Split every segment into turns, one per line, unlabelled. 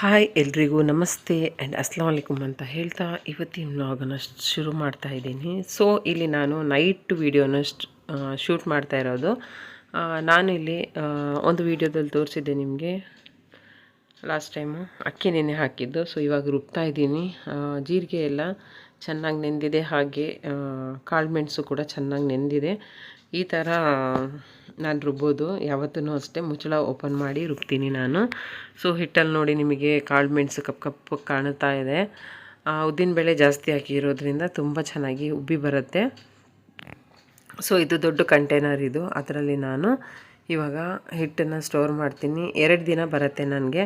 Hi ಎಲ್ರಿಗೂ ನಮಸ್ತೆ and Assam ವಲೈಕುಮ್ ಅಂತ ಹೇಳ್ತಾ ಇವತ್ತಿನ ವ್ಲಾಗನ್ನು ಶುರು ಮಾಡ್ತಾ ಇದ್ದೀನಿ. ಸೊ ಇಲ್ಲಿ ನಾನು ನೈಟ್ ವೀಡಿಯೋನ ಶೂಟ್ ಮಾಡ್ತಾ ಇರೋದು. ನಾನು ಇಲ್ಲಿ ಒಂದು ವೀಡಿಯೋದಲ್ಲಿ ತೋರಿಸಿದ್ದೆ ನಿಮಗೆ. ಲಾಸ್ಟ್ ಟೈಮು ಅಕ್ಕಿ ನೆನೆ ಹಾಕಿದ್ದು. ಸೊ ಇವಾಗ ರುಬ್ತಾ ಇದ್ದೀನಿ. ಜೀರಿಗೆ ಎಲ್ಲ ಚೆನ್ನಾಗಿ ನೆಂದಿದೆ. ಹಾಗೆ ಕಾಳು ಕಾಳುಮೆಣಸು ಕೂಡ ಚೆನ್ನಾಗಿ ನೆಂದಿದೆ. ಈ ಥರ ನಾನು ರುಬ್ಬೋದು. ಯಾವತ್ತೂ ಅಷ್ಟೇ ಮುಚ್ಚಳ ಓಪನ್ ಮಾಡಿ ರುಬ್ತೀನಿ ನಾನು. ಸೊ ಹಿಟ್ಟಲ್ಲಿ ನೋಡಿ ನಿಮಗೆ ಕಾಳುಮೆಣಸು ಕಪ್ ಕಪ್ಪು ಕಾಣ್ತಾ ಇದೆ. ಉದ್ದಿನಬೇಳೆ ಜಾಸ್ತಿ ಹಾಕಿರೋದ್ರಿಂದ ತುಂಬ ಚೆನ್ನಾಗಿ ಉಬ್ಬಿ ಬರುತ್ತೆ. ಸೊ ಇದು ದೊಡ್ಡ ಕಂಟೈನರ್ ಇದು. ಅದರಲ್ಲಿ ನಾನು ಇವಾಗ ಹಿಟ್ಟನ್ನು ಸ್ಟೋರ್ ಮಾಡ್ತೀನಿ. ಎರಡು ದಿನ ಬರುತ್ತೆ ನನಗೆ.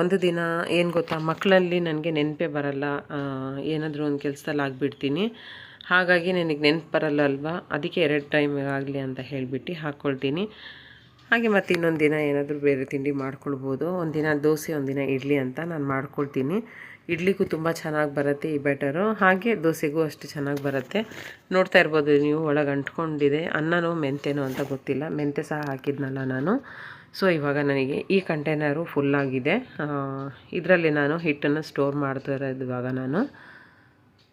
ಒಂದು ದಿನ ಏನು ಗೊತ್ತಾ ಮಕ್ಕಳಲ್ಲಿ ನನಗೆ ನೆನಪೇ ಬರಲ್ಲ. ಏನಾದರೂ ಒಂದು ಕೆಲಸದಲ್ಲಿ ಆಗಿಬಿಡ್ತೀನಿ. ಹಾಗಾಗಿ ನನಗೆ ನೆನಪು ಬರಲ್ಲ ಅಲ್ವಾ? ಅದಕ್ಕೆ ಎರಡು ಟೈಮ್ ಆಗಲಿ ಅಂತ ಹೇಳಿಬಿಟ್ಟು ಹಾಕ್ಕೊಳ್ತೀನಿ ಹಾಗೆ ಮತ್ತು ಇನ್ನೊಂದು ದಿನ ಏನಾದರೂ ಬೇರೆ ತಿಂಡಿ ಮಾಡ್ಕೊಳ್ಬೋದು. ಒಂದಿನ ದೋಸೆ ಒಂದಿನ ಇಡ್ಲಿ ಅಂತ ನಾನು ಮಾಡ್ಕೊಳ್ತೀನಿ. ಇಡ್ಲಿಗೂ ತುಂಬ ಚೆನ್ನಾಗಿ ಬರುತ್ತೆ, ಈ ಬ್ಯಾಟರು ಹಾಗೆ ದೋಸೆಗೂ ಅಷ್ಟು ಚೆನ್ನಾಗಿ ಬರುತ್ತೆ. ನೋಡ್ತಾ ಇರ್ಬೋದು ನೀವು ಒಳಗೆ ಅಂಟ್ಕೊಂಡಿದೆ. ಅನ್ನನೋ ಮೆಂತೆನೋ ಅಂತ ಗೊತ್ತಿಲ್ಲ. ಮೆಂತೆ ಸಹ ಹಾಕಿದ್ನಲ್ಲ ನಾನು. ಸೊ ಇವಾಗ ನನಗೆ ಈ ಕಂಟೈನರು ಫುಲ್ಲಾಗಿದೆ ಇದರಲ್ಲಿ ನಾನು ಹಿಟ್ಟನ್ನು ಸ್ಟೋರ್ ಮಾಡ್ತಾ ನಾನು.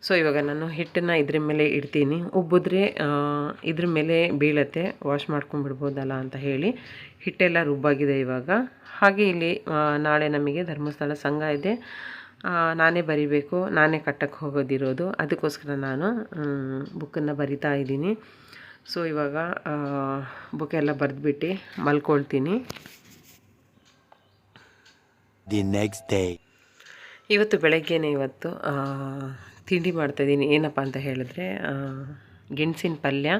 ಸೊ ಇವಾಗ ನಾನು ಹಿಟ್ಟನ್ನು ಇದ್ರ ಮೇಲೆ ಇಡ್ತೀನಿ. ಉಬ್ಬಿದ್ರೆ ಇದ್ರ ಮೇಲೆ ಬೀಳತ್ತೆ. ವಾಶ್ ಮಾಡ್ಕೊಂಡ್ಬಿಡ್ಬೋದಲ್ಲ ಅಂತ ಹೇಳಿ ಹಿಟ್ಟೆಲ್ಲ ರುಬ್ಬಾಗಿದೆ ಇವಾಗ. ಹಾಗೆ ಇಲ್ಲಿ ನಾಳೆ ನಮಗೆ ಧರ್ಮಸ್ಥಳ ಸಂಘ ಇದೆ. ನಾನೇ ಬರಿಬೇಕು ನಾನೇ ಕಟ್ಟಕ್ಕೆ ಹೋಗೋದಿರೋದು. ಅದಕ್ಕೋಸ್ಕರ ನಾನು ಬುಕ್ಕನ್ನು ಬರಿತಾ ಇದ್ದೀನಿ. ಸೊ ಇವಾಗ ಬುಕ್ ಎಲ್ಲ ಬರೆದ್ಬಿಟ್ಟು ಮಲ್ಕೊಳ್ತೀನಿ.
ದಿ ನೆಕ್ಸ್ಟ್ ಡೇ
ಇವತ್ತು ಬೆಳಗ್ಗೆನೇ ಇವತ್ತು ತಿಂಡಿ ಮಾಡ್ತಾಯಿದ್ದೀನಿ ಏನಪ್ಪ ಅಂತ ಹೇಳಿದ್ರೆ ಗೆಣಸಿನ ಪಲ್ಯ.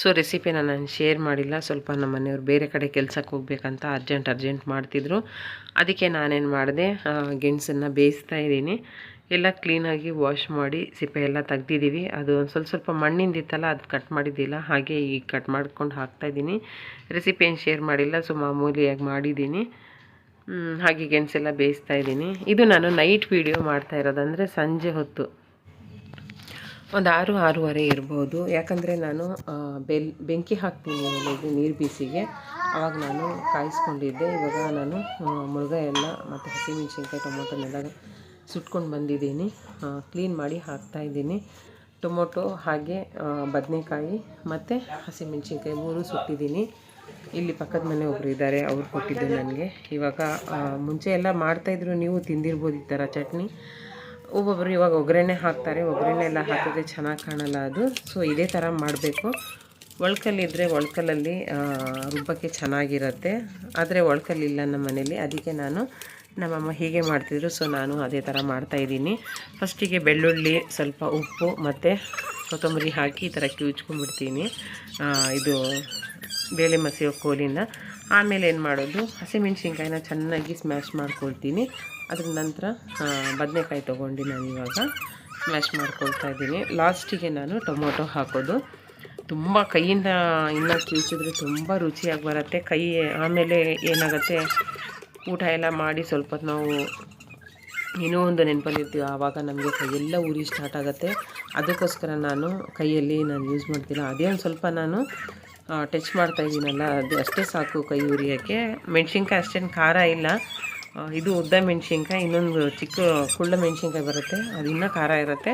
ಸೊ ರೆಸಿಪಿನ ನಾನು ಶೇರ್ ಮಾಡಿಲ್ಲ. ಸ್ವಲ್ಪ ನಮ್ಮ ಮನೆಯವ್ರು ಬೇರೆ ಕಡೆ ಕೆಲಸಕ್ಕೆ ಹೋಗ್ಬೇಕಂತ ಅರ್ಜೆಂಟ್ ಅರ್ಜೆಂಟ್ ಮಾಡ್ತಿದ್ರು. ಅದಕ್ಕೆ ನಾನೇನು ಮಾಡಿದೆ ಗೆಣಸನ್ನು ಬೇಯಿಸ್ತಾ ಇದ್ದೀನಿ. ಎಲ್ಲ ಕ್ಲೀನಾಗಿ ವಾಶ್ ಮಾಡಿ ಸಿಪ್ಪೆ ಎಲ್ಲ ತೆಗ್ದಿದ್ದೀವಿ. ಅದು ಒಂದು ಸ್ವಲ್ಪ ಸ್ವಲ್ಪ ಮಣ್ಣಿಂದಿತ್ತಲ್ಲ ಅದು ಕಟ್ ಮಾಡಿದ್ದಿಲ್ಲ. ಹಾಗೆ ಈಗ ಕಟ್ ಮಾಡ್ಕೊಂಡು ಹಾಕ್ತಾಯಿದ್ದೀನಿ ರೆಸಿಪಿ ಏನು ಶೇರ್ ಮಾಡಿಲ್ಲ, ಸೊ ಮಾಮೂಲಿಯಾಗಿ ಮಾಡಿದ್ದೀನಿ. ಹಾಗೆ ಗೆಣಸೆಲ್ಲ ಬೇಯಿಸ್ತಾ ಇದ್ದೀನಿ. ಇದು ನಾನು ನೈಟ್ ವೀಡಿಯೋ ಮಾಡ್ತಾ ಇರೋದಂದರೆ ಸಂಜೆ ಹೊತ್ತು. ಒಂದು ಆರು, ಆರೂವರೆ ಇರ್ಬೋದು. ಯಾಕಂದರೆ ನಾನು ಬೆಲ್, ಬೆಂಕಿ ಹಾಕ್ತೀನಿ ಒಲೆಗೆ ನೀರು ಬೀಸಿಗೆ. ಆವಾಗ ನಾನು ಕಾಯಿಸ್ಕೊಂಡಿದ್ದೆ. ಇವಾಗ ನಾನು ಮುಳುಗಾಯೆಲ್ಲ ಮತ್ತು ಹಸಿಮೆಣ್ಸಿನ್ಕಾಯಿ ಟೊಮೊಟೊನೆಲ್ಲ ಸುಟ್ಕೊಂಡು ಬಂದಿದ್ದೀನಿ. ಕ್ಲೀನ್ ಮಾಡಿ ಹಾಕ್ತಾ ಇದ್ದೀನಿ. ಟೊಮೊಟೊ ಹಾಗೆ ಬದನೆಕಾಯಿ ಮತ್ತು ಹಸಿಮೆಣ್ಸಿನ್ಕಾಯಿ ಮೂರು ಸುಟ್ಟಿದ್ದೀನಿ. ಇಲ್ಲಿ ಪಕ್ಕದ ಮನೆ ಒಬ್ಬರು ಇದ್ದಾರೆ. ಅವ್ರು ಕೊಟ್ಟಿದ್ದು ನನಗೆ. ಇವಾಗ ಮುಂಚೆ ಎಲ್ಲ ಮಾಡ್ತಾಯಿದ್ರು ನೀವು ತಿಂದಿರ್ಬೋದು ಈ ಥರ ಚಟ್ನಿ. ಒಬ್ಬೊಬ್ಬರು ಇವಾಗ ಒಗ್ಗರಣೆ ಹಾಕ್ತಾರೆ, ಒಗ್ಗರಣೆ ಎಲ್ಲ ಹಾಕಿದ್ರೆ ಚೆನ್ನಾಗಿ ಕಾಣಲ್ಲ ಅದು. ಸೊ ಇದೇ ಥರ ಮಾಡಬೇಕು. ಒಳ್ಕಲ್ಲಿದ್ದರೆ ಒಳ್ಕಲ್ಲಲ್ಲಿ ರುಬ್ಬಕ್ಕೆ ಚೆನ್ನಾಗಿರುತ್ತೆ. ಆದರೆ ಒಳ್ಕಲ್ಲಿಲ್ಲ ನಮ್ಮ ಮನೇಲಿ. ಅದಕ್ಕೆ ನಾನು ನಮ್ಮಮ್ಮ ಹೀಗೆ ಮಾಡ್ತಿದ್ರು. ಸೊ ನಾನು ಅದೇ ಥರ ಮಾಡ್ತಾಯಿದ್ದೀನಿ ಫಸ್ಟಿಗೆ ಬೆಳ್ಳುಳ್ಳಿ, ಸ್ವಲ್ಪ ಉಪ್ಪು ಮತ್ತು ಕೊತ್ತಂಬರಿ ಹಾಕಿ ಈ ಥರ ಕಿವುಚ್ಕೊಂಡ್ಬಿಡ್ತೀನಿ. ಇದು ಬೇಳೆ ಮಸಿಯೋ ಕೋಲಿಂದ. ಆಮೇಲೆ ಏನು ಮಾಡೋದು? ಹಸಿಮೆಣ್ಸಿನ್ಕಾಯಿನ ಚೆನ್ನಾಗಿ ಸ್ಮ್ಯಾಶ್ ಮಾಡ್ಕೊಳ್ತೀನಿ. ಅದ್ರ ನಂತರ ಬದನೆಕಾಯಿ ತೊಗೊಂಡು ನಾನು ಇವಾಗ ಸ್ಮ್ಯಾಶ್ ಮಾಡ್ಕೊಳ್ತಾ ಇದ್ದೀನಿ. ಲಾಸ್ಟಿಗೆ ನಾನು ಟೊಮೊಟೊ ಹಾಕೋದು. ತುಂಬ ಕೈಯಿಂದ ಇನ್ನು ಕಿವುಚಿದ್ರೆ ತುಂಬ ರುಚಿಯಾಗಿ ಬರುತ್ತೆ. ಕೈ ಆಮೇಲೆ ಏನಾಗುತ್ತೆ, ಊಟ ಎಲ್ಲ ಮಾಡಿ ಸ್ವಲ್ಪ ನಾವು ಏನೋ ಒಂದು ನೆನಪಲ್ಲಿರ್ತೀವಿ. ಆವಾಗ ನಮಗೆ ಕೈಯೆಲ್ಲ ಉರಿ ಸ್ಟಾರ್ಟ್ ಆಗುತ್ತೆ. ಅದಕ್ಕೋಸ್ಕರ ನಾನು ಕೈಯಲ್ಲಿ ನಾನು ಯೂಸ್ ಮಾಡ್ತಿಲ್ಲ. ಅದೇ ಒಂದು ಸ್ವಲ್ಪ ನಾನು ಟಚ್ ಮಾಡ್ತಾ ಇದ್ದೀನಲ್ಲ, ಅದು ಅಷ್ಟೇ ಸಾಕು ಕೈ ಉರಿಯೋಕ್ಕೆ. ಮೆಣಸಿನ್ಕಾಯಿ ಅಷ್ಟೇನು ಖಾರ ಇಲ್ಲ. ಇದು ಉದ್ದ ಮೆಣಸಿನ್ಕಾಯಿ, ಇನ್ನೊಂದು ಚಿಕ್ಕ ಕುಳ್ಳ ಮೆಣಸಿನ್ಕಾಯಿ ಬರುತ್ತೆ. ಅದು ಇನ್ನೂ ಖಾರ ಇರುತ್ತೆ.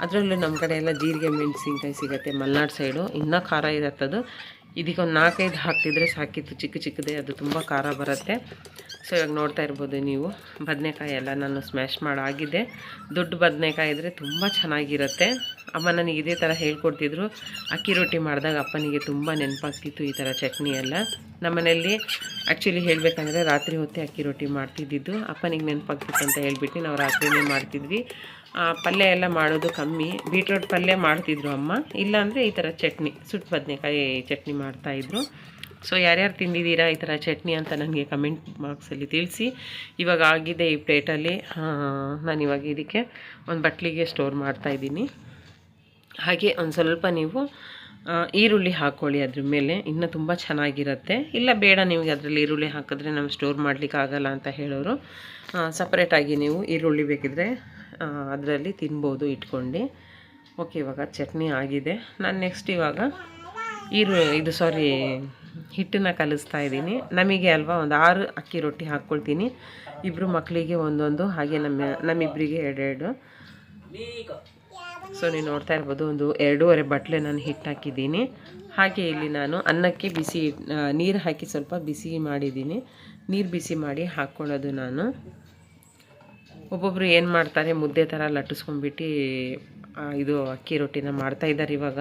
ಅದರಲ್ಲೂ ನಮ್ಮ ಕಡೆ ಎಲ್ಲ ಜೀರಿಗೆ ಮೆಣಸಿನ್ಕಾಯಿ ಸಿಗುತ್ತೆ ಮಲೆನಾಡು ಸೈಡು. ಇನ್ನೂ ಖಾರ ಇರುತ್ತದು. ಇದಕ್ಕೆ ಒಂದು ನಾಲ್ಕೈದು ಹಾಕ್ತಿದ್ರೆ ಸಾಕಿತ್ತು. ಚಿಕ್ಕ ಚಿಕ್ಕದೇ, ಅದು ತುಂಬ ಖಾರ ಬರುತ್ತೆ. ಸೊ, ಇವಾಗ ನೋಡ್ತಾ ಇರ್ಬೋದು ನೀವು. ಬದನೆಕಾಯಿ ಎಲ್ಲ ನಾನು ಸ್ಮ್ಯಾಶ್ ಮಾಡಾಗಿದೆ. ದೊಡ್ಡ ಬದನೆಕಾಯಿ ಇದ್ದರೆ ತುಂಬ ಚೆನ್ನಾಗಿರುತ್ತೆ. ಅಮ್ಮ ನನಗೆ ಇದೇ ಥರ ಹೇಳ್ಕೊಡ್ತಿದ್ರು. ಅಕ್ಕಿ ರೊಟ್ಟಿ ಮಾಡಿದಾಗ ಅಪ್ಪನಿಗೆ ತುಂಬ ನೆನಪಾಗ್ತಿತ್ತು ಈ ಥರ ಚಟ್ನಿ ಎಲ್ಲ. ನಮ್ಮನೆಯಲ್ಲಿ ಆ್ಯಕ್ಚುಲಿ ಹೇಳಬೇಕಂದ್ರೆ ರಾತ್ರಿ ಹೊತ್ತೇ ಅಕ್ಕಿ ರೊಟ್ಟಿ ಮಾಡ್ತಿದ್ದಿದ್ದು. ಅಪ್ಪನಿಗೆ ನೆನಪಾಗ್ತಿತ್ತು ಅಂತ ಹೇಳ್ಬಿಟ್ಟು ನಾವು ರಾತ್ರಿನೇ ಮಾಡ್ತಿದ್ವಿ. ಪಲ್ಯ ಎಲ್ಲ ಮಾಡೋದು ಕಮ್ಮಿ. ಬೀಟ್ರೋಟ್ ಪಲ್ಯ ಮಾಡ್ತಿದ್ರು ಅಮ್ಮ. ಇಲ್ಲಾಂದರೆ ಈ ಥರ ಚಟ್ನಿ, ಸುಟ್ಟು ಬದನೆಕಾಯಿ ಚಟ್ನಿ ಮಾಡ್ತಾಯಿದ್ರು ಸೊ ಯಾರ್ಯಾರು ತಿಂದಿದ್ದೀರಾ? ಈ ಥರ ಚಟ್ನಿ ಅಂತ ನನಗೆ ಕಮೆಂಟ್ ಬಾಕ್ಸಲ್ಲಿ ತಿಳಿಸಿ. ಇವಾಗ ಆಗಿದೆ ಈ ಪ್ಲೇಟಲ್ಲಿ. ನಾನು ಇವಾಗ ಇದಕ್ಕೆ ಒಂದು ಬಟ್ಲಿಗೆ ಸ್ಟೋರ್ ಮಾಡ್ತಾ ಇದ್ದೀನಿ. ಹಾಗೆ ಒಂದು ಸ್ವಲ್ಪ ನೀವು ಈರುಳ್ಳಿ ಹಾಕ್ಕೊಳ್ಳಿ ಅದ್ರ ಮೇಲೆ. ಇನ್ನೂ ತುಂಬ ಚೆನ್ನಾಗಿರುತ್ತೆ. ಇಲ್ಲ ಬೇಡ ನಿಮಗೆ ಅದರಲ್ಲಿ ಈರುಳ್ಳಿ ಹಾಕಿದ್ರೆ ನಾವು ಸ್ಟೋರ್ ಮಾಡಲಿಕ್ಕೆ ಆಗಲ್ಲ ಅಂತ ಹೇಳೋರು. ಸಪ್ರೇಟಾಗಿ ನೀವು ಈರುಳ್ಳಿ ಬೇಕಿದ್ರೆ ಅದರಲ್ಲಿ ತಿನ್ಬೋದು ಇಟ್ಕೊಂಡು. ಓಕೆ ಇವಾಗ ಚಟ್ನಿ ಆಗಿದೆ. ನಾನು ನೆಕ್ಸ್ಟ್ ಇವಾಗ ಈರು, ಇದು ಸಾರಿ ಹಿಟ್ಟನ್ನು ಕಲಿಸ್ತಾ ಇದ್ದೀನಿ. ನಮಗೆ ಅಲ್ವಾ ಒಂದು ಆರು ಅಕ್ಕಿ ರೊಟ್ಟಿ ಹಾಕ್ಕೊಳ್ತೀನಿ. ಇಬ್ಬರು ಮಕ್ಕಳಿಗೆ ಒಂದೊಂದು, ಹಾಗೆ ನಮ್ಮ ನಮ್ಮಿಬ್ಬರಿಗೆ ಎರಡೆರಡು. ಸೊ ನೀವು ನೋಡ್ತಾ ಇರ್ಬೋದು, ಒಂದು ಎರಡೂವರೆ ಬಟ್ಲೆ ನಾನು ಹಿಟ್ಟು ಹಾಕಿದ್ದೀನಿ. ಹಾಗೆ ಇಲ್ಲಿ ನಾನು ಅನ್ನಕ್ಕೆ ಬಿಸಿ ನೀರು ಹಾಕಿ ಸ್ವಲ್ಪ ಬಿಸಿ ಮಾಡಿದ್ದೀನಿ. ನೀರು ಬಿಸಿ ಮಾಡಿ ಹಾಕ್ಕೊಳ್ಳೋದು ನಾನು. ಒಬ್ಬೊಬ್ಬರು ಏನು ಮಾಡ್ತಾರೆ, ಮುದ್ದೆ ಥರ ಲಟ್ಟಿಸ್ಕೊಂಡ್ಬಿಟ್ಟು ಇದು ಅಕ್ಕಿ ರೊಟ್ಟಿನ ಮಾಡ್ತಾ ಇದ್ದಾರೆ ಇವಾಗ.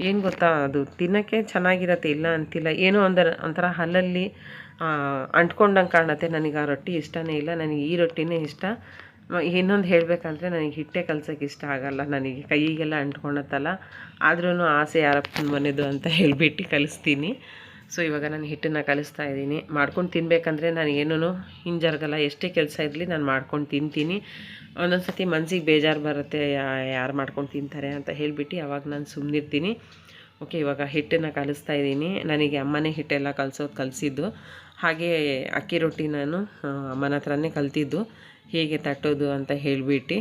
ಏನು ಗೊತ್ತಾ, ಅದು ತಿನ್ನೋಕ್ಕೆ ಚೆನ್ನಾಗಿರತ್ತೆ, ಇಲ್ಲ ಅಂತಿಲ್ಲ. ಏನೋ ಒಂದರ, ಒಂಥರ ಹಲ್ಲಲ್ಲಿ ಅಂಟ್ಕೊಂಡಂಗೆ ಕಾಣುತ್ತೆ. ನನಗೆ ಆ ರೊಟ್ಟಿ ಇಷ್ಟನೇ ಇಲ್ಲ. ನನಗೆ ಈ ರೊಟ್ಟಿನೇ ಇಷ್ಟ. ಇನ್ನೊಂದು ಹೇಳಬೇಕಂದ್ರೆ ನನಗೆ ಹಿಟ್ಟೆ ಕಲ್ಸೋಕ್ಕೆ ಇಷ್ಟ ಆಗಲ್ಲ. ನನಗೆ ಕೈಗೆಲ್ಲ ಅಂಟ್ಕೊಳತ್ತಲ್ಲ. ಆದ್ರೂ ಆಸೆ ಯಾರಪ್ಪನ ಮನೆದು ಅಂತ ಹೇಳಿಬಿಟ್ಟು ಕಲಿಸ್ತೀನಿ. ಸೊ ಇವಾಗ ನಾನು ಹಿಟ್ಟನ್ನು ಕಲಿಸ್ತಾ ಇದ್ದೀನಿ. ಮಾಡ್ಕೊಂಡು ತಿನ್ನಬೇಕಂದ್ರೆ ನಾನು ಏನೂ ಹಿಂಜರ್ಗಲ್ಲ, ಎಷ್ಟೇ ಕೆಲಸ ಇರಲಿ ನಾನು ಮಾಡ್ಕೊಂಡು ತಿಂತೀನಿ. ಒಂದೊಂದು ಸತಿ ಮನಸ್ಸಿಗೆ ಬೇಜಾರು ಬರುತ್ತೆ ಯಾರು ಮಾಡ್ಕೊಂಡು ತಿಂತಾರೆ ಅಂತ ಹೇಳಿಬಿಟ್ಟು ಅವಾಗ ನಾನು ಸುಮ್ಮನಿರ್ತೀನಿ ಓಕೆ ಇವಾಗ ಹಿಟ್ಟನ್ನು ಕಲಿಸ್ತಾ ಇದ್ದೀನಿ. ನನಗೆ ಅಮ್ಮನೇ ಹಿಟ್ಟೆಲ್ಲ ಕಲಿಸೋದು ಕಲಿಸಿದ್ದು. ಹಾಗೆ ಅಕ್ಕಿ ರೊಟ್ಟಿ ನಾನು ಅಮ್ಮನ ಹತ್ರನೇ ಕಲ್ತಿದ್ದು. ಹೇಗೆ ತಟ್ಟೋದು ಅಂತ ಹೇಳಿಬಿಟ್ಟು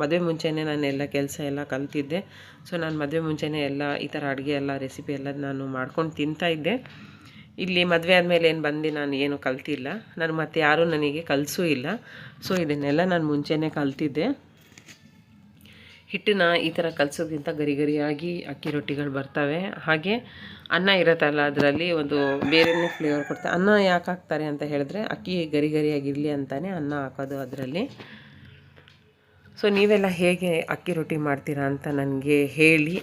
ಮದುವೆ ಮುಂಚೆನೇ ನಾನು ಎಲ್ಲ ಕೆಲಸ ಎಲ್ಲ ಕಲ್ತಿದ್ದೆ. ಸೊ ನಾನು ಮದುವೆ ಮುಂಚೆನೇ ಎಲ್ಲ ಈ ಥರ ಅಡುಗೆ ಎಲ್ಲ ರೆಸಿಪಿ ಎಲ್ಲ ನಾನು ಮಾಡ್ಕೊಂಡು ತಿಂತಾಯಿದ್ದೆ ಇಲ್ಲಿ ಮದುವೆ ಆದಮೇಲೆ ಏನು ಬಂದು, ನಾನು ಏನು ಕಲ್ತಿಲ್ಲ. ನಾನು ಮತ್ತೆ ಯಾರೂ ನನಗೆ ಕಲಿಸೂ ಇಲ್ಲ. ಸೊ ಇದನ್ನೆಲ್ಲ ನಾನು ಮುಂಚೆನೇ ಕಲ್ತಿದ್ದೆ. ಹಿಟ್ಟನ್ನ ಈ ಥರ ಕಲಸೋದ್ರಿಂದ ಗರಿ ಗರಿಯಾಗಿ ಅಕ್ಕಿ ರೊಟ್ಟಿಗಳು ಬರ್ತವೆ. ಹಾಗೆ ಅನ್ನ ಇರುತ್ತಲ್ಲ, ಅದರಲ್ಲಿ ಒಂದು ಬೇರೆನೇ ಫ್ಲೇವರ್ ಕೊಡ್ತಾರೆ. ಅನ್ನ ಯಾಕೆ ಹಾಕ್ತಾರೆ ಅಂತ ಹೇಳಿದ್ರೆ ಅಕ್ಕಿ ಗರಿ ಗರಿಯಾಗಿರಲಿ ಅಂತಲೇ ಅನ್ನ ಹಾಕೋದು ಅದರಲ್ಲಿ. ಸೊ ನೀವೆಲ್ಲ ಹೇಗೆ ಅಕ್ಕಿ ರೊಟ್ಟಿ ಮಾಡ್ತೀರಾ ಅಂತ ನನಗೆ ಹೇಳಿ.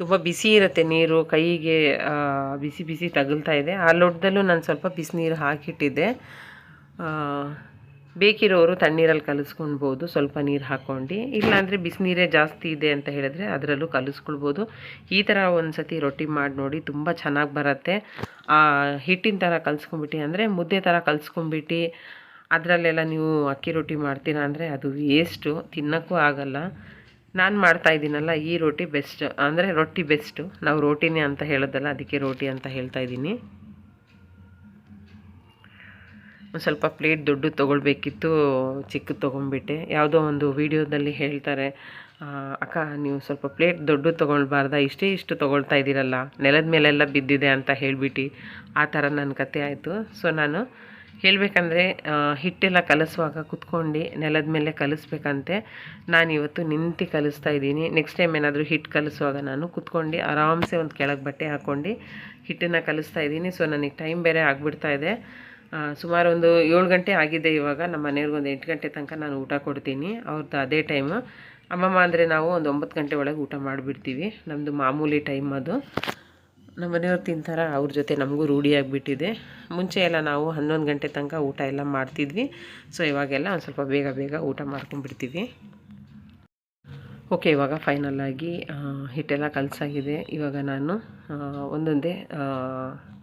ತುಂಬ ಬಿಸಿ ಇರುತ್ತೆ ನೀರು, ಕೈಗೆ ಬಿಸಿ ಬಿಸಿ ತಗುಲ್ತಾ ಇದೆ. ಆ ಲೋಟದಲ್ಲೂ ನಾನು ಸ್ವಲ್ಪ ಬಿಸಿನೀರು ಹಾಕಿಟ್ಟಿದ್ದೆ. ಬೇಕಿರೋರು ತಣ್ಣೀರಲ್ಲಿ ಕಲಿಸ್ಕೊಳ್ಬೋದು. ಸ್ವಲ್ಪ ನೀರು ಹಾಕ್ಕೊಂಡು ಇಲ್ಲಾಂದರೆ ಬಿಸಿನೀರೇ ಜಾಸ್ತಿ ಇದೆ ಅಂತ ಹೇಳಿದ್ರೆ ಅದರಲ್ಲೂ ಕಲಿಸ್ಕೊಳ್ಬೋದು. ಈ ಥರ ಒಂದು ಸತಿ ರೊಟ್ಟಿ ಮಾಡಿ ನೋಡಿ ತುಂಬ ಚೆನ್ನಾಗಿ ಬರುತ್ತೆ. ಆ, ಹಿಟ್ಟಿನ ಥರ ಕಲಿಸ್ಕೊಂಬಿಟ್ಟು ಅಂದರೆ ಮುದ್ದೆ ಥರ ಕಲಿಸ್ಕೊಂಬಿಟ್ಟು ಅದರಲ್ಲೆಲ್ಲ ನೀವು ಅಕ್ಕಿ ರೊಟ್ಟಿ ಮಾಡ್ತೀರಾ ಅಂದರೆ ಅದು ವೇಸ್ಟು ತಿನ್ನೋಕ್ಕೂ ಆಗಲ್ಲ. ನಾನು ಮಾಡ್ತಾ ಇದ್ದೀನಲ್ಲ ಈ ರೊಟ್ಟಿ ಬೆಸ್ಟ್ ಅಂದರೆ ರೊಟ್ಟಿ ಬೆಸ್ಟು ನಾವು ರೋಟಿನೇ ಅಂತ ಹೇಳೋದಲ್ಲ ಅದಕ್ಕೆ ರೋಟಿ ಅಂತ ಹೇಳ್ತಾ ಇದ್ದೀನಿ. ಒಂದು ಸ್ವಲ್ಪ ಪ್ಲೇಟ್ ದೊಡ್ಡದು ತೊಗೊಳ್ಬೇಕಿತ್ತು ಚಿಕ್ಕದು ತೊಗೊಂಡ್ಬಿಟ್ಟೆ. ಯಾವುದೋ ಒಂದು ವೀಡಿಯೋದಲ್ಲಿ ಹೇಳ್ತಾರೆ ಅಕ್ಕ, ನೀವು ಸ್ವಲ್ಪ ಪ್ಲೇಟ್ ದೊಡ್ಡದು ತೊಗೊಳ್ಬಾರ್ದ, ಇಷ್ಟೇ ಇಷ್ಟು ತೊಗೊಳ್ತಾ ಇದ್ದೀರಲ್ಲ, ನೆಲದ ಮೇಲೆಲ್ಲ ಬಿದ್ದಿದೆ ಅಂತ ಹೇಳಿಬಿಟ್ಟು ಆ ಥರ ನನ್ನ ಕತೆ ಆಯಿತು. ಸೊ ನಾನು ಹೇಳಬೇಕಂದ್ರೆ ಹಿಟ್ಟೆಲ್ಲ ಕಲಿಸುವಾಗ ಕುತ್ಕೊಂಡು ನೆಲದ ಮೇಲೆ ಕಲಿಸ್ಬೇಕಂತೆ. ನಾನು ಇವತ್ತು ನಿಂತು ಕಲಿಸ್ತಾ ಇದ್ದೀನಿ. ನೆಕ್ಸ್ಟ್ ಟೈಮ್ ಏನಾದರೂ ಹಿಟ್ಟು ಕಲಿಸುವಾಗ ನಾನು ಕುತ್ಕೊಂಡು ಆರಾಮ್ಸೆ ಒಂದು ಕೆಳಗೆ ಬಟ್ಟೆ ಹಾಕ್ಕೊಂಡು ಹಿಟ್ಟನ್ನು ಕಲಿಸ್ತಾ ಇದ್ದೀನಿ. ಸೊ ನನಗೆ ಟೈಮ್ ಬೇರೆ ಆಗಿಬಿಡ್ತಾ ಇದೆ. ಸುಮಾರು ಒಂದು ಏಳು ಗಂಟೆ ಆಗಿದೆ ಇವಾಗ. ನಮ್ಮ ಮನೆಯವ್ರಿಗೆ ಒಂದು ಎಂಟು ಗಂಟೆ ತನಕ ನಾನು ಊಟ ಕೊಡ್ತೀನಿ. ಅವ್ರದ್ದು ಅದೇ ಟೈಮು ಅಮ್ಮಮ್ಮ ಅಂದರೆ ನಾವು ಒಂದು ಒಂಬತ್ತು ಗಂಟೆ ಒಳಗೆ ಊಟ ಮಾಡಿಬಿಡ್ತೀವಿ. ನಮ್ಮದು ಮಾಮೂಲಿ ಟೈಮ್ ಅದು. ನಮ್ಮ ಮನೆಯವ್ರು ತಿಂತಾರ, ಅವ್ರ ಜೊತೆ ನಮಗೂ ರೂಢಿಯಾಗಿಬಿಟ್ಟಿದೆ ಮುಂಚೆ ಎಲ್ಲ ನಾವು ಹನ್ನೊಂದು ಗಂಟೆ ತನಕ ಊಟ ಎಲ್ಲ ಮಾಡ್ತಿದ್ವಿ. ಸೊ ಇವಾಗೆಲ್ಲ ಒಂದು ಸ್ವಲ್ಪ ಬೇಗ ಬೇಗ ಊಟ ಮಾಡ್ಕೊಂಡ್ಬಿಡ್ತೀವಿ. ಓಕೆ ಇವಾಗ ಫೈನಲ್ ಆಗಿ ಹಿಟ್ಟೆಲ್ಲ ಕಲಸಾಗಿದೆ. ಇವಾಗ ನಾನು ಒಂದೊಂದೇ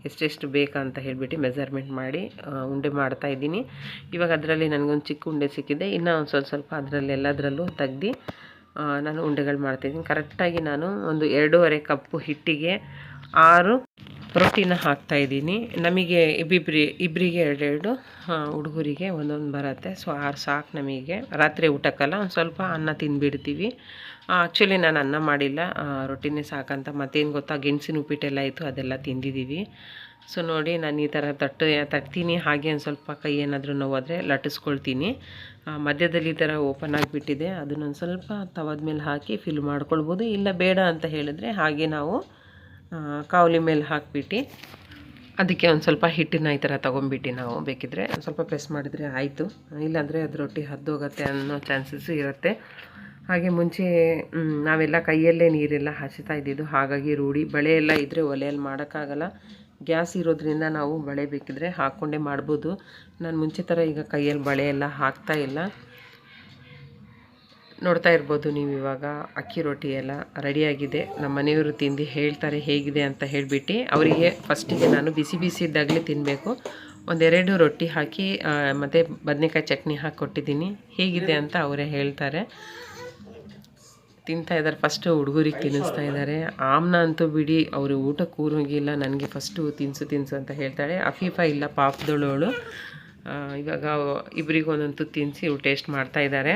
ಎಷ್ಟೆಷ್ಟು ಎಷ್ಟೆಷ್ಟು ಬೇಕಂತ ಹೇಳಿಬಿಟ್ಟು ಮೆಸರ್ಮೆಂಟ್ ಮಾಡಿ ಉಂಡೆ ಮಾಡ್ತಾ ಇದ್ದೀನಿ. ಇವಾಗ ಅದರಲ್ಲಿ ನನಗೊಂದು ಚಿಕ್ಕ ಉಂಡೆ ಸಿಕ್ಕಿದೆ. ಇನ್ನೂ ಒಂದು ಸ್ವಲ್ಪ ಸ್ವಲ್ಪ ಅದರಲ್ಲಿ ಎಲ್ಲದರಲ್ಲೂ ತೆಗ್ದು ನಾನು ಉಂಡೆಗಳು ಮಾಡ್ತಾಯಿದ್ದೀನಿ ಕರೆಕ್ಟಾಗಿ ನಾನು ಒಂದು ಎರಡೂವರೆ ಕಪ್ಪು ಹಿಟ್ಟಿಗೆ ಆರು ರೊಟ್ಟಿನ ಹಾಕ್ತಾ ಇದ್ದೀನಿ. ನಮಗೆ ಇಬ್ಬಿಬ್ರಿ ಇಬ್ಬರಿಗೆ ಎರಡೆರಡು ಹುಡುಗರಿಗೆ ಒಂದೊಂದು ಬರುತ್ತೆ. ಸೊ, ಆರು ಸಾಕು ನಮಗೆ. ರಾತ್ರಿ ಊಟಕ್ಕಲ್ಲ ಒಂದು ಸ್ವಲ್ಪ ಅನ್ನ ತಿಂದುಬಿಡ್ತೀವಿ ಆ್ಯಕ್ಚುಲಿ ನಾನು ಅನ್ನ ಮಾಡಿಲ್ಲ. ರೊಟ್ಟಿನೇ ಸಾಕಂತ. ಮತ್ತೇನು ಗೊತ್ತಾ? ಗೆಣಸಿನ ಉಪ್ಪಿಟ್ಟೆಲ್ಲ ಇತ್ತು, ಅದೆಲ್ಲ ತಿಂದಿದ್ದೀವಿ ಸೊ, ನೋಡಿ ನಾನು ಈ ಥರ ತಟ್ಟು, ತಟ್ತೀನಿ. ಹಾಗೆ ಒಂದು ಸ್ವಲ್ಪ ಕೈ ಏನಾದರೂ ನೋವಾದರೆ ಲಟ್ಟಿಸ್ಕೊಳ್ತೀನಿ. ಮಧ್ಯದಲ್ಲಿ ಈ ಥರ ಓಪನ್ ಆಗಿಬಿಟ್ಟಿದೆ. ಅದನ್ನೊಂದು ಸ್ವಲ್ಪ ತವದ ಮೇಲೆ ಹಾಕಿ ಫಿಲ್ ಮಾಡ್ಕೊಳ್ಬೋದು. ಇಲ್ಲ ಬೇಡ ಅಂತ ಹೇಳಿದ್ರೆ ಹಾಗೆ ನಾವು ಕಾವಲಿ ಮೇಲೆ ಹಾಕ್ಬಿಟ್ಟು ಅದಕ್ಕೆ ಒಂದು ಸ್ವಲ್ಪ ಹಿಟ್ಟಿನ ಈ ಥರ ತೊಗೊಂಬಿಟ್ಟು ನಾವು ಬೇಕಿದ್ರೆ ಒಂದು ಸ್ವಲ್ಪ ಪ್ರೆಸ್ ಮಾಡಿದರೆ ಆಯಿತು. ಇಲ್ಲಾಂದರೆ ಅದು ರೊಟ್ಟಿ ಹದ್ದೋಗತ್ತೆ ಅನ್ನೋ ಚಾನ್ಸಸ್ಸು ಇರುತ್ತೆ. ಹಾಗೆ ಮುಂಚೆ ನಾವೆಲ್ಲ ಕೈಯಲ್ಲೇ ನೀರೆಲ್ಲ ಹಚ್ತಾ ಇದ್ದಿದ್ದು. ಹಾಗಾಗಿ ರೂಢಿ. ಬಳೆ ಎಲ್ಲ ಇದ್ದರೆ ಒಲೆಯಲ್ಲಿ ಮಾಡೋಕ್ಕಾಗಲ್ಲ. ಗ್ಯಾಸ್ ಇರೋದ್ರಿಂದ ನಾವು ಬಳೆ ಬೇಕಿದ್ರೆ ಹಾಕ್ಕೊಂಡೇ ಮಾಡ್ಬೋದು. ನಾನು ಮುಂಚೆ ಥರ ಈಗ ಕೈಯಲ್ಲಿ ಬಳೆ ಎಲ್ಲ ಹಾಕ್ತಾ ಇಲ್ಲ. ನೋಡ್ತಾ ಇರ್ಬೋದು ನೀವು ಇವಾಗ ಅಕ್ಕಿ ರೊಟ್ಟಿ ಎಲ್ಲ ರೆಡಿಯಾಗಿದೆ. ನಮ್ಮ ಮನೆಯವರು ತಿಂದು ಹೇಳ್ತಾರೆ ಹೇಗಿದೆ ಅಂತ ಹೇಳಿಬಿಟ್ಟು ಅವರಿಗೆ ಫಸ್ಟಿಗೆ ನಾನು ಬಿಸಿ ಬಿಸಿ ಇದ್ದಾಗಲೇ ತಿನ್ನಬೇಕು ಒಂದೆರಡು ರೊಟ್ಟಿ ಹಾಕಿ ಮತ್ತು ಬದನೆಕಾಯಿ ಚಟ್ನಿ ಹಾಕಿ ಕೊಟ್ಟಿದ್ದೀನಿ. ಹೇಗಿದೆ ಅಂತ ಅವರೇ ಹೇಳ್ತಾರೆ. ತಿಂತಾ ಇದ್ದಾರೆ ಫಸ್ಟು ಹುಡುಗರಿಗೆ ತಿನ್ನಿಸ್ತಾ ಇದ್ದಾರೆ. ಆಮ್ನ ಅಂತೂ ಬಿಡಿ, ಅವರು ಊಟ ಕೂರೋಗಿಲ್ಲ, ನನಗೆ ಫಸ್ಟು ತಿನ್ಸು ತಿನ್ಸು ಅಂತ ಹೇಳ್ತಾಳೆ. ಅಫೀಫಾ ಇಲ್ಲ ಪಾಪದಳವಳು ಇವಾಗ ಇಬ್ಬರಿಗೂ ಒಂದೊಂದು ತಿನ್ನಿಸಿ ಟೇಸ್ಟ್ ಮಾಡ್ತಾ ಇದ್ದಾರೆ.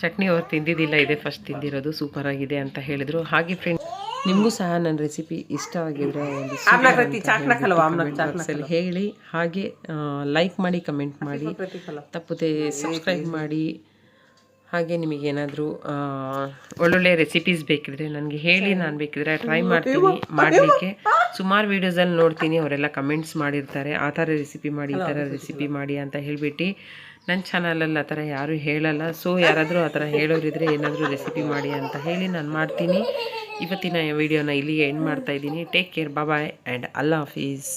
ಚಟ್ನಿ ಅವ್ರು ತಿಂದಿದ್ದಿಲ್ಲ ಇದೆ ಫಸ್ಟ್ ತಿಂದಿರೋದು ಸೂಪರ್ ಆಗಿದೆ ಅಂತ ಹೇಳಿದರು. ಹಾಗೆ ಫ್ರೆಂಡ್ ನಿಮಗೂ ಸಹ ನನ್ನ ರೆಸಿಪಿ ಇಷ್ಟ ಆಗಿದ್ರೆ ಒಂದು ಹೇಳಿ. ಹಾಗೆ ಲೈಕ್ ಮಾಡಿ ಕಮೆಂಟ್ ಮಾಡಿ. ತಪ್ಪದೆ ಸಬ್ಸ್ಕ್ರೈಬ್ ಮಾಡಿ. ಹಾಗೆ ನಿಮಗೇನಾದರೂ ಒಳ್ಳೊಳ್ಳೆ ರೆಸಿಪೀಸ್ ಬೇಕಿದ್ರೆ ನನಗೆ ಹೇಳಿ ನಾನು ಬೇಕಿದ್ರೆ ಟ್ರೈ ಮಾಡ್ತೀನಿ ಮಾಡಲಿಕ್ಕೆ. ಸುಮಾರು ವೀಡಿಯೋಸಲ್ಲಿ ನೋಡ್ತೀನಿ ಅವರೆಲ್ಲ ಕಮೆಂಟ್ಸ್ ಮಾಡಿರ್ತಾರೆ. ಆ ಥರ ರೆಸಿಪಿ ಮಾಡಿ ಈ ಥರ ರೆಸಿಪಿ ಮಾಡಿ ಅಂತ ಹೇಳಿಬಿಟ್ಟು. ನನ್ನ ಚಾನಲಲ್ಲಿ ಆ ಥರ ಯಾರೂ ಹೇಳಲ್ಲ. ಸೊ ಯಾರಾದರೂ ಆ ಥರ ಹೇಳೋರಿದ್ರೆ ಏನಾದರೂ ರೆಸಿಪಿ ಮಾಡಿ ಅಂತ ಹೇಳಿ ನಾನು ಮಾಡ್ತೀನಿ. ಇವತ್ತಿನ ವಿಡಿಯೋನ ಇಲ್ಲಿಗೆ ಎಂಡ್ ಮಾಡ್ತಾ ಇದ್ದೀನಿ. ಟೇಕ್ ಕೇರ್ ಬಾಯ್ ಆ್ಯಂಡ್ ಅಲ್ಲಾ ಹಾಫೀಸ್